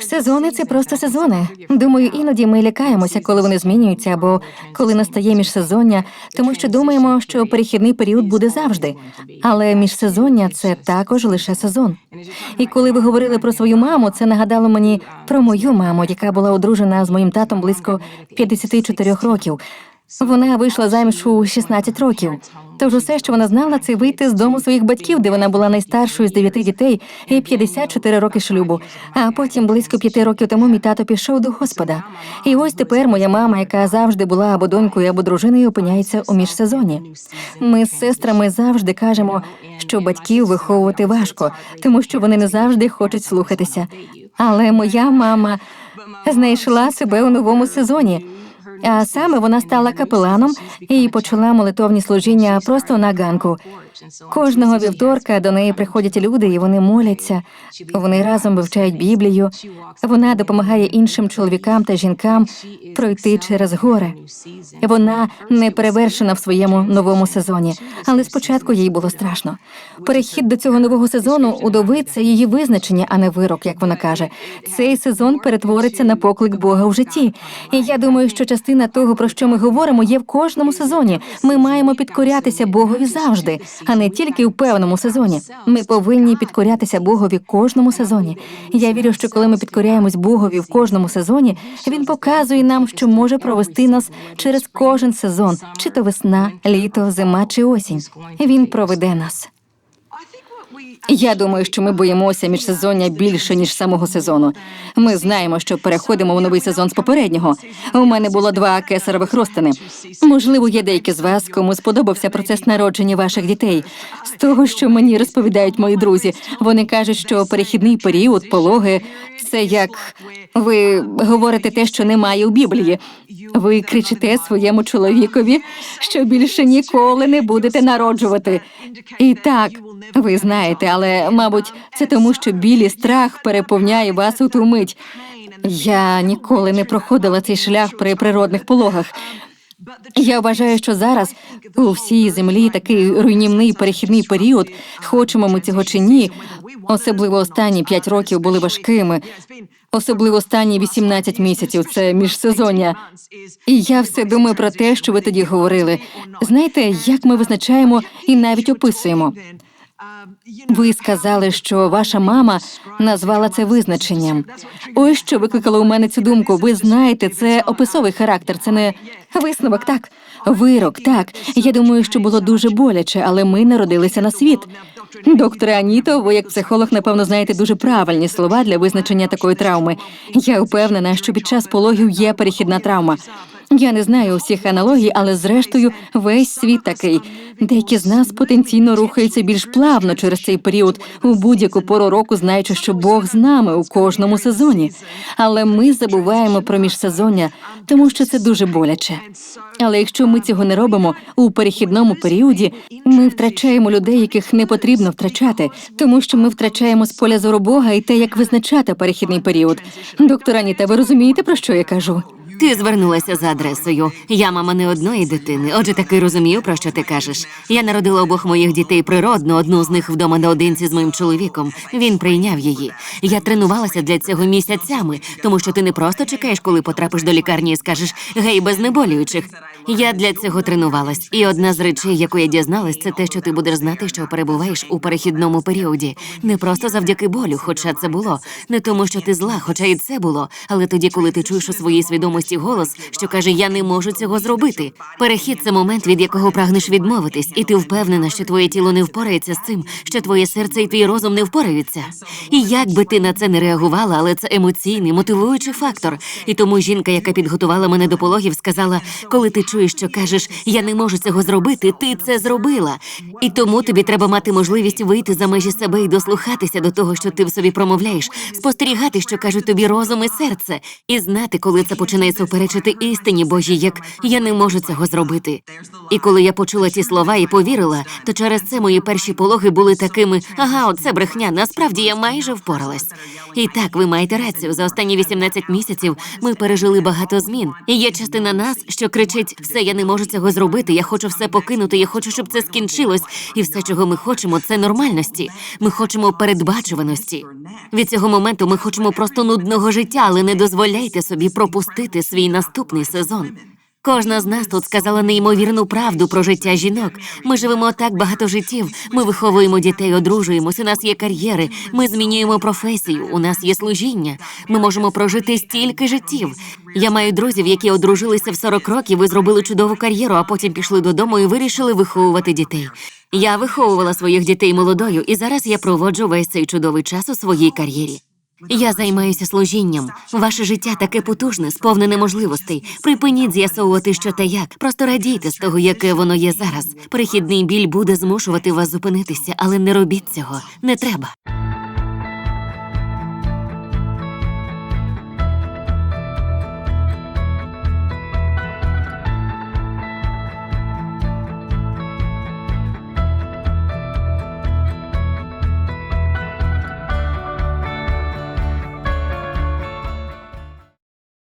Сезони це просто сезони. Думаю, іноді ми лякаємося, коли вони змінюються, або коли настає міжсезоння, тому що думаємо, що перехідний період буде завжди. Але міжсезоння це також лише сезон. І коли ви говорили про свою маму, це нагадало мені про мою маму, яка була одружена з моїм татом близько 54 років. Вона вийшла заміж у 16 років. Тож усе, що вона знала, це вийти з дому своїх батьків, де вона була найстаршою з дев'яти дітей і 54 роки шлюбу. А потім, близько п'яти років тому, мій тато пішов до Господа. І ось тепер моя мама, яка завжди була або донькою, або дружиною, опиняється у міжсезоні. Ми з сестрами завжди кажемо, що батьків виховувати важко, тому що вони не завжди хочуть слухатися. Але моя мама знайшла себе у новому сезоні. А саме вона стала капеланом і почала молитовні служіння просто на ганку. Кожного вівторка до неї приходять люди, і вони моляться. Вони разом вивчають Біблію. Вона допомагає іншим чоловікам та жінкам пройти через горе. Вона не перевершена в своєму новому сезоні, але спочатку їй було страшно. Перехід до цього нового сезону удови це її визначення, а не вирок, як вона каже. Цей сезон перетвориться на поклик Бога у житті. І я думаю, що частина того, про що ми говоримо, є в кожному сезоні. Ми маємо підкорятися Богові завжди, а не тільки в певному сезоні. Ми повинні підкорятися Богові кожному сезоні. Я вірю, що коли ми підкоряємось Богові в кожному сезоні, він показує нам, що може провести нас через кожен сезон, чи то весна, літо, зима чи осінь. Він проведе нас. Я думаю, що ми боїмося міжсезоння більше ніж самого сезону. Ми знаємо, що переходимо в новий сезон з попереднього. У мене було два кесаревих розтини. Можливо, є деякі з вас, кому сподобався процес народження ваших дітей. З того, що мені розповідають мої друзі, вони кажуть, що перехідний період, пологи це як ви говорите те, що немає у Біблії. Ви кричите своєму чоловікові, що більше ніколи не будете народжувати. І так, ви знаєте, але мабуть, це тому, що білі страх переповняє вас у ту мить. Я ніколи не проходила цей шлях при природних пологах. Я вважаю, що зараз у всій землі такий руйнівний перехідний період, хочемо ми цього чи ні. Особливо останні п'ять років були важкими, особливо останні 18 місяців. Це міжсезоння. І я все думаю про те, що ви тоді говорили. Знаєте, як ми визначаємо і навіть описуємо. Ви сказали, що ваша мама назвала це визначенням. Ось що викликало у мене цю думку. Ви знаєте, це описовий характер, це не висновок, так. Вирок, так. Я думаю, що було дуже боляче, але ми народилися на світ. Докторе Аніто, ви як психолог, напевно, знаєте дуже правильні слова для визначення такої травми. Я впевнена, що під час пологів є перехідна травма. Я не знаю усіх аналогій, але зрештою весь світ такий. Деякі з нас потенційно рухаються більш плавно через цей період у будь-яку пору року, знаючи, що Бог з нами у кожному сезоні. Але ми забуваємо про міжсезоння, тому що це дуже боляче. Але якщо ми цього не робимо у перехідному періоді, ми втрачаємо людей, яких не потрібно втрачати, тому що ми втрачаємо з поля зору Бога і те, як визначати перехідний період. Доктор Аніта, ви розумієте про що я кажу? Ти звернулася за адресою. Я мама не одної дитини. Отже, таки розумію, про що ти кажеш. Я народила обох моїх дітей природно, одну з них вдома наодинці з моїм чоловіком. Він прийняв її. Я тренувалася для цього місяцями, тому що ти не просто чекаєш, коли потрапиш до лікарні і скажеш гей, без знеболюючих. Я для цього тренувалась. І одна з речей, яку я дізналась, це те, що ти будеш знати, що перебуваєш у перехідному періоді. Не просто завдяки болю, хоча це було, не тому, що ти зла, хоча і це було, але тоді, коли ти чуєш у своїй свідомості голос, що каже, я не можу цього зробити. Перехід це момент, від якого прагнеш відмовитись, і ти впевнена, що твоє тіло не впорається з цим, що твоє серце і твій розум не впораються. І як би ти на це не реагувала, але це емоційний, мотивуючий фактор. І тому жінка, яка підготувала мене до пологів, сказала: коли ти чуєш, що кажеш, я не можу цього зробити, ти це зробила. І тому тобі треба мати можливість вийти за межі себе і дослухатися до того, що ти в собі промовляєш, спостерігати, що кажуть тобі розум і серце, і знати, коли це починає суперечити істині Божій, як я не можу цього зробити. І коли я почула ті слова і повірила, то через це мої перші пологи були такими: ага, оце брехня. Насправді я майже впоралась. І так, ви маєте рацію. За останні 18 місяців ми пережили багато змін. І є частина нас, що кричить: Все, я не можу цього зробити. Я хочу все покинути. Я хочу, щоб це скінчилось. І все, чого ми хочемо, це нормальності. Ми хочемо передбачуваності. Від цього моменту ми хочемо просто нудного життя, але не дозволяйте собі пропустити свій наступний сезон. Кожна з нас тут сказала неймовірну правду про життя жінок. Ми живемо так багато життів. Ми виховуємо дітей, одружуємося. У нас є кар'єри. Ми змінюємо професію. У нас є служіння. Ми можемо прожити стільки життів. Я маю друзів, які одружилися в 40 років і зробили чудову кар'єру, а потім пішли додому і вирішили виховувати дітей. Я виховувала своїх дітей молодою, і зараз я проводжу весь цей чудовий час у своїй кар'єрі. Я займаюся служінням. Ваше життя таке потужне, сповнене можливостей. Припиніть з'ясовувати, що та як. Просто радійте з того, яке воно є зараз. Перехідний біль буде змушувати вас зупинитися, але не робіть цього. Не треба.